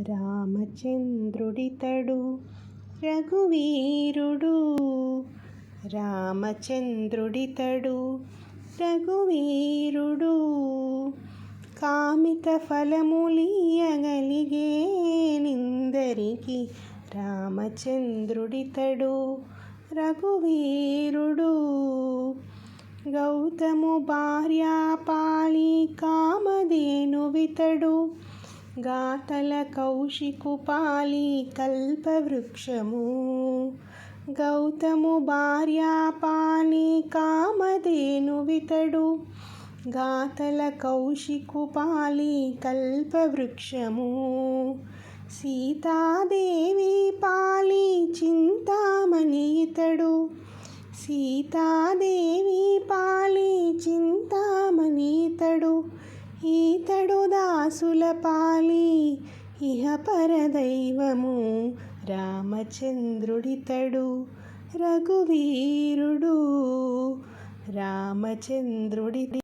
రామచంద్రుడితడు రఘువీరుడు. రామచంద్రుడితడు రఘువీరుడు. కామిత ఫలములీయగలిగే నిందరికి రామచంద్రుడితడు రఘువీరుడు. గౌతము భార్యాపాళి కామధేనువితడు గాతల కౌశికుపాలి కల్పవృక్షము. గౌతము భార్యాపాని కామధేను వితడు. గాతల కౌశికుపాలి కల్పవృక్షము. సీతాదేవి పాలి చింతామణి ఇతడు. సీతాదేవి పాలి చింతామణి ఇతడు. ఈతడు దాసుల పాలి ఇహ పరదైవము రామచంద్రుడితడు. రఘువీరుడు రామచంద్రుడి